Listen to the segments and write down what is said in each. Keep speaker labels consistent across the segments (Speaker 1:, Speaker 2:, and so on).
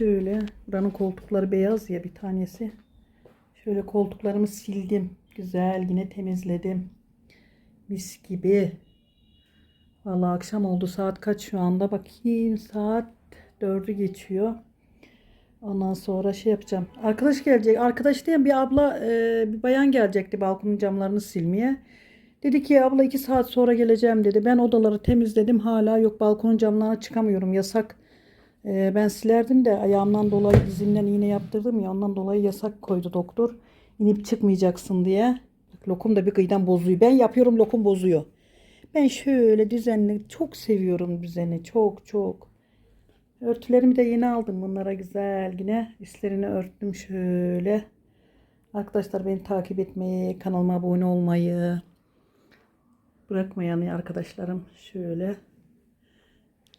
Speaker 1: Şöyle buranın koltukları beyaz ya bir tanesi. Şöyle koltuklarımı sildim. Güzel yine temizledim. Mis gibi. Vallahi akşam oldu. Saat kaç şu anda? Bakayım saat 4'ü geçiyor. Ondan sonra şey yapacağım. Arkadaş gelecek. Arkadaş diyen bir abla, e, bir bayan gelecekti balkonun camlarını silmeye. Dedi ki abla iki saat sonra geleceğim dedi. Ben odaları temizledim. Hala yok balkonun camlarına çıkamıyorum. Yasak. E, ben silerdim de ayağımdan dolayı dizimden iğne yaptırdım ya. Ondan dolayı yasak koydu doktor. İnip çıkmayacaksın diye. Lokum da bir kıyıdan bozuyor. Ben yapıyorum lokum bozuyor. Ben şöyle düzenli çok seviyorum düzeni. Çok çok. Örtülerimi de yeni aldım bunlara güzel yine. Üstlerini örttüm şöyle. Arkadaşlar beni takip etmeyi, kanalıma abone olmayı bırakmayan arkadaşlarım şöyle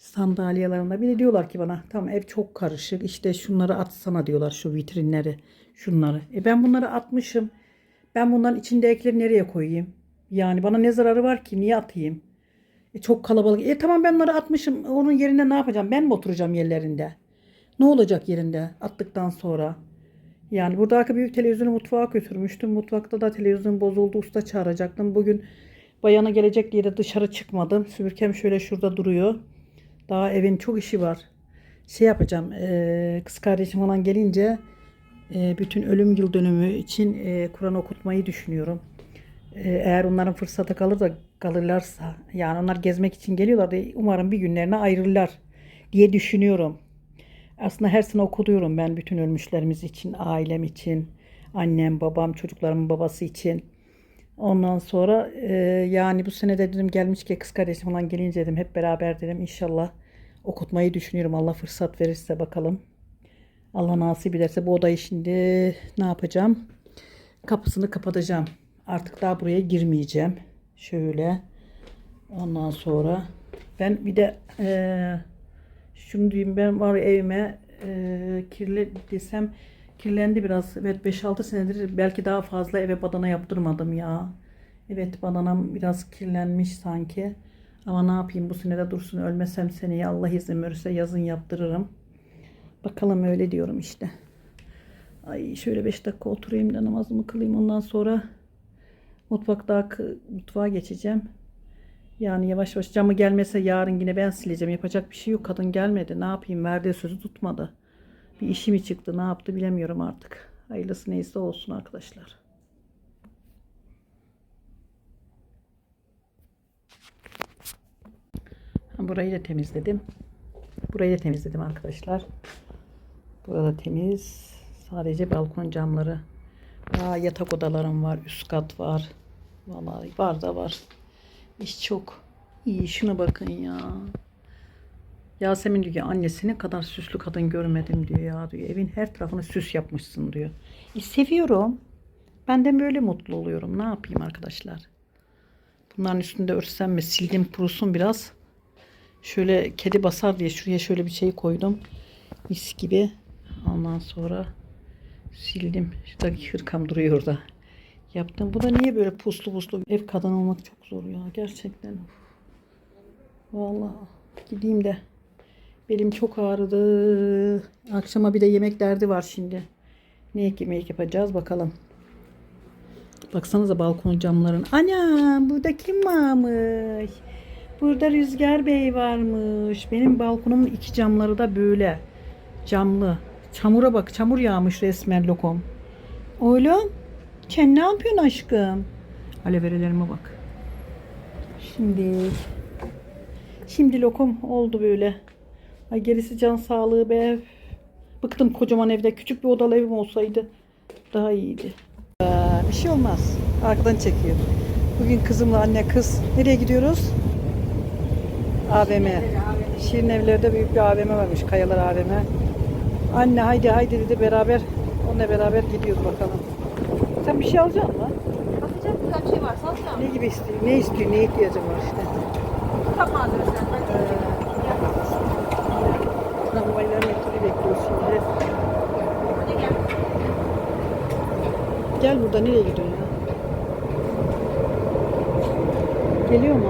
Speaker 1: sandalyelerinde bir de diyorlar ki bana tamam ev çok karışık işte şunları atsana diyorlar şu vitrinleri şunları. E ben bunları atmışım. Ben bunların içindekileri nereye koyayım? Yani bana ne zararı var ki niye atayım? E çok kalabalık. E tamam ben bunları atmışım. Onun yerine ne yapacağım? Ben mi oturacağım yerlerinde? Ne olacak yerinde attıktan sonra? Yani buradaki büyük televizyonu mutfağa götürmüştüm. Mutfakta da televizyon bozuldu. Usta çağıracaktım. Bugün bayana gelecek diye de dışarı çıkmadım. Süpürgem şöyle şurada duruyor. Daha evin çok işi var. Şey yapacağım. E, kız kardeşim falan gelince e, bütün ölüm yıl dönümü için e, Kur'an okutmayı düşünüyorum. E, eğer onların fırsatı kalır da kalırlarsa yani onlar gezmek için geliyorlar da umarım bir günlerine ayrılırlar diye düşünüyorum. Aslında her sene okuduyorum ben bütün ölmüşlerimiz için, ailem için, annem, babam, çocuklarımın babası için. Ondan sonra e, yani bu sene de dedim gelmiş ki kız kardeşim falan gelince dedim hep beraber dedim inşallah okutmayı düşünüyorum. Allah fırsat verirse bakalım. Allah nasip ederse bu odayı şimdi ne yapacağım? Kapısını kapatacağım. Artık daha buraya girmeyeceğim. Şöyle. Ondan sonra ben bir de eee şunu diyeyim ben var evime eee kirli desem kirlendi biraz. Evet 5-6 senedir belki daha fazla eve badana yaptırmadım ya. Evet badanam biraz kirlenmiş sanki. Ama ne yapayım bu sene de dursun ölmesem seneye Allah izin verirse yazın yaptırırım. Bakalım öyle diyorum işte. Ay şöyle 5 dakika oturayım da namazımı kılayım ondan sonra mutfakta mutfağa geçeceğim. Yani yavaş yavaş camı gelmese yarın yine ben sileceğim. Yapacak bir şey yok. Kadın gelmedi. Ne yapayım? Verdiği sözü tutmadı. Bir işi mi çıktı? Ne yaptı bilemiyorum artık. Hayırlısı neyse olsun arkadaşlar. Ha, Burayı da temizledim. Burayı da temizledim arkadaşlar. Burada temiz. Sadece balkon camları. Aa, yatak odalarım var. Üst kat var. Vallahi var da var. İş çok. İyi şuna bakın ya. Yasemin diyor ki annesine kadar süslü kadın görmedim diyor ya diyor. Evin her tarafını süs yapmışsın diyor. E, seviyorum. Ben de böyle mutlu oluyorum. Ne yapayım arkadaşlar? Bunların üstünde örtsem mi? Sildim kurusun biraz. Şöyle kedi basar diye şuraya şöyle bir şey koydum. Mis gibi. Ondan sonra sildim. Şuradaki hırkam duruyor orada. Yaptım. Bu da niye böyle puslu puslu? Ev kadın olmak çok zor ya. Gerçekten. Vallahi gideyim de. Belim çok ağrıdı. Akşama bir de yemek derdi var şimdi. Ne yemek yapacağız bakalım. Baksanıza balkon camların. Ana burada kim varmış? Burada Rüzgar Bey varmış. Benim balkonumun iki camları da böyle. Camlı. Çamura bak. Çamur yağmış resmen lokom. Oğlum. Sen ne yapıyorsun aşkım? Aloe veralarıma bak. Şimdi şimdi lokum oldu böyle. Ay gerisi can sağlığı be. Bıktım kocaman evde. Küçük bir odalı evim olsaydı daha iyiydi. Aa, bir şey olmaz. Arkadan çekiyor. Bugün kızımla anne kız. Nereye gidiyoruz? AVM. Şirin evlerde büyük bir AVM varmış. Kayalar AVM. Anne haydi haydi dedi beraber onunla beraber gidiyoruz bakalım. Sen bir şey alacaksın mı?
Speaker 2: Bakacağım güzel bir şey varsa alacağım.
Speaker 1: Ne gibi istiyor? Ne istiyor? Ne ihtiyacın var işte?
Speaker 2: Kitap malzemesinden.
Speaker 1: Tramvayların ekibi bekliyoruz şimdi.
Speaker 2: Hadi gel.
Speaker 1: Gel burada nereye gidiyorsun ya? Geliyor mu?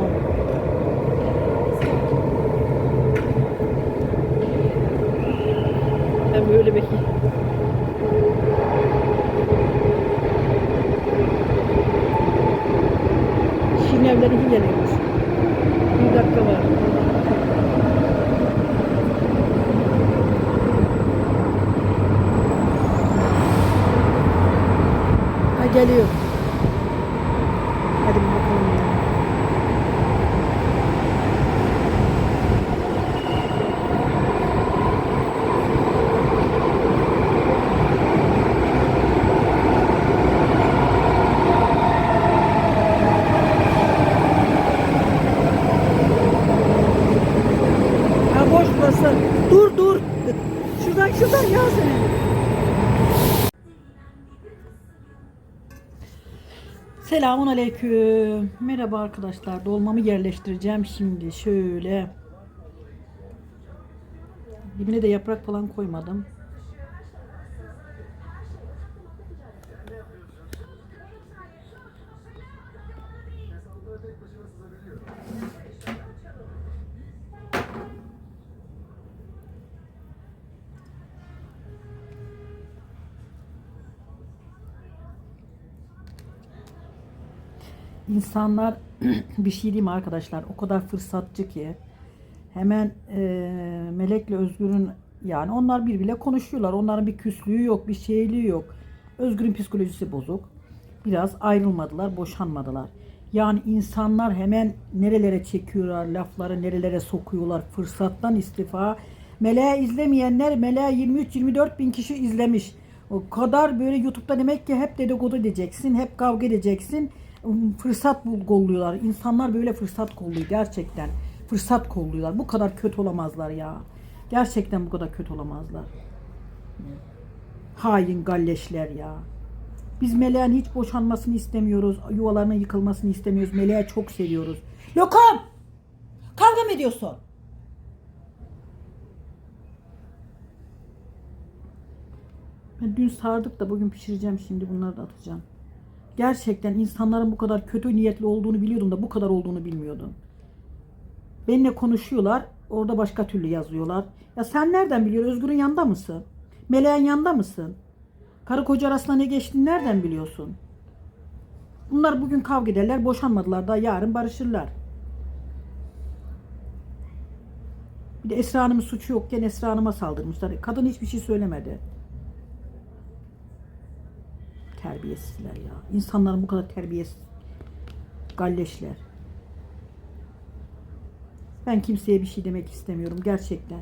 Speaker 1: Ben böyle bekleyeyim. Şirin evleri geliyormuş. Bir dakika var. Ha geliyor. Hadi bir bakalım ya. Ha boş burası. Dur dur. Şuradan şuradan ya seni. Selamun aleyküm. Merhaba arkadaşlar. Dolmamı yerleştireceğim şimdi. Şöyle. Dibine de yaprak falan koymadım. İnsanlar bir şey diyeyim arkadaşlar o kadar fırsatçı ki hemen e, Melek'le Özgür'ün yani onlar birbiriyle konuşuyorlar. Onların bir küslüğü yok, bir şeyliği yok. Özgür'ün psikolojisi bozuk. Biraz ayrılmadılar, boşanmadılar. Yani insanlar hemen nerelere çekiyorlar, lafları nerelere sokuyorlar. Fırsattan istifa. Meleği izlemeyenler Meleği 23-24 bin kişi izlemiş. O kadar böyle YouTube'da demek ki hep dedikodu edeceksin, hep kavga edeceksin. Fırsat kolluyorlar. İnsanlar böyle fırsat kolluyor gerçekten. Fırsat kolluyorlar. Bu kadar kötü olamazlar ya. Gerçekten bu kadar kötü olamazlar. Hain galleşler ya. Biz Meleğin hiç boşanmasını istemiyoruz. Yuvalarının yıkılmasını istemiyoruz. Meleği çok seviyoruz. Lokum! Kavga mı ediyorsun? Ben dün sardık da bugün pişireceğim şimdi bunları da atacağım. Gerçekten insanların bu kadar kötü niyetli olduğunu biliyordum da bu kadar olduğunu bilmiyordum. Benimle konuşuyorlar. Orada başka türlü yazıyorlar. Ya sen nereden biliyorsun? Özgür'ün yanında mısın? Meleğin yanında mısın? Karı koca arasında ne geçtiğini nereden biliyorsun? Bunlar bugün kavga ederler, boşanmadılar da yarın barışırlar. Bir de Esra Hanım'ın suçu yokken Esra Hanım'a saldırmışlar. Kadın hiçbir şey söylemedi. Terbiyesizler ya. İnsanların bu kadar terbiyesiz. Galleşler. Ben kimseye bir şey demek istemiyorum gerçekten.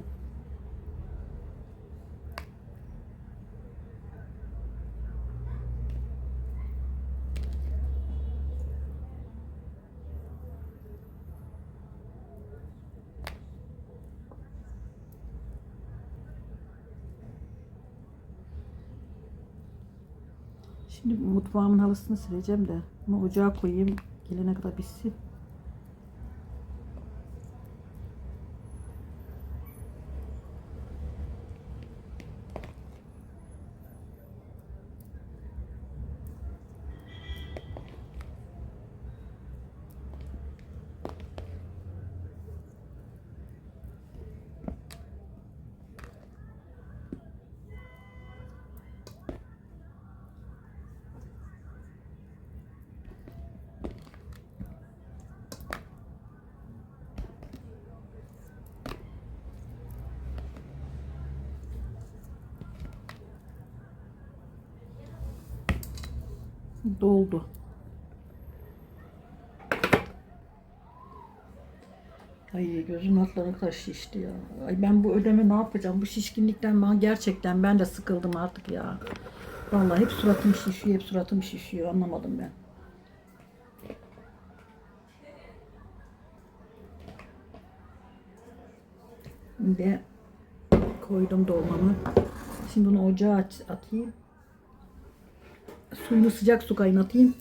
Speaker 1: Şimdi mutfağımın halısını sileceğim de bunu ocağa koyayım gelene kadar bitsin. Doldu. Ay gözüm altları kadar şişti ya. Ay ben bu ödeme ne yapacağım? Bu şişkinlikten ben gerçekten ben de sıkıldım artık ya. Vallahi hep suratım şişiyor, hep suratım şişiyor. Anlamadım ben. Şimdi koydum dolmamı. Şimdi bunu ocağa atayım. Suyunu sıcak su kaynatayım.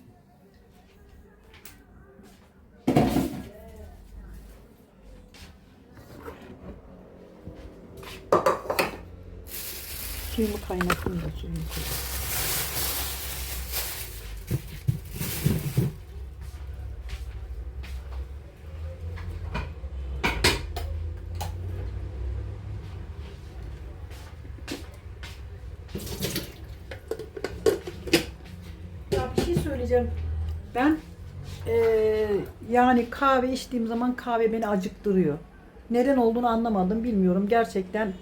Speaker 1: Suyumu kaynatayım da suyunu koyayım. Söyleyeceğim. Ben eee, yani kahve içtiğim zaman kahve beni acıktırıyor. Neden olduğunu anlamadım bilmiyorum. Gerçekten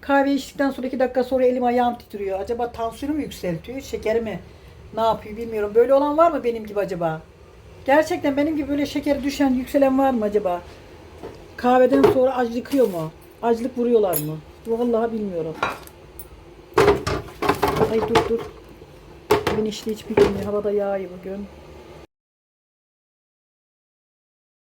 Speaker 1: kahve içtikten sonra iki dakika sonra elim ayağım titriyor. Acaba tansiyonu mu yükseltiyor, şekeri mi? Ne yapıyor bilmiyorum. Böyle olan var mı benim gibi acaba? Gerçekten benim gibi böyle şekeri düşen, yükselen var mı acaba? Kahveden sonra acıkıyor mu? Acılık vuruyorlar mı? Vallahi bilmiyorum. Ay dur dur. İşte hiç bitmiyor. Havada yağıyor bugün.